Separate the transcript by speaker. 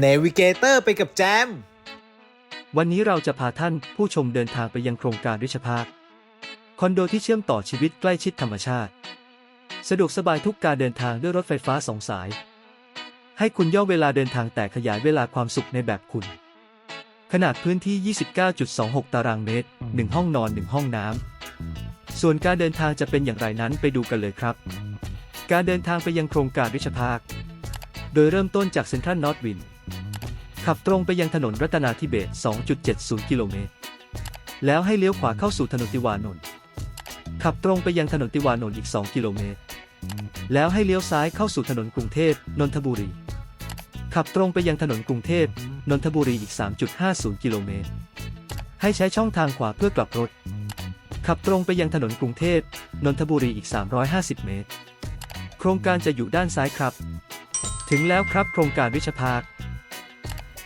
Speaker 1: เนวิเกเตอร์ไปกับแจม
Speaker 2: วันนี้เราจะพาท่านผู้ชมเดินทางไปยังโครงการริชภาคคอนโดที่เชื่อมต่อชีวิตใกล้ชิดธรรมชาติ สะดวกสบายทุกการเดินทางด้วยรถไฟฟ้าสองสาย ให้คุณย่อเวลาเดินทางแต่ขยายเวลาความสุขในแบบคุณ ขนาดพื้นที่ 29.26 ตารางเมตร 1 ห้องนอน 1 ห้องน้ำ ส่วนการเดินทางจะเป็นอย่างไรนั้นไปดูกันเลยครับ การเดินทางไปยังโครงการริชภาคโดยเริ่มต้นจากเซ็นทรัลนอร์ทวิน ขับตรงไปยังถนนรัตนาธิเบศ2.70 กิโลเมตร แล้วให้เลี้ยวขวาเข้าสู่ถนนติวานนท์ ขับตรงไปยังถนนติวานนท์อีก 2 กิโลเมตร แล้วให้เลี้ยวซ้ายเข้าสู่ถนนกรุงเทพนนทบุรี ขับตรงไปยังถนนกรุงเทพนนทบุรีอีก 3.50 กิโลเมตร ให้ใช้ช่องทางขวาเพื่อกลับรถ ขับตรงไปยังถนนกรุงเทพนนทบุรีอีก 350 เมตร โครงการจะอยู่ด้านซ้ายครับ ถึงแล้วครับโครงการวิชภาค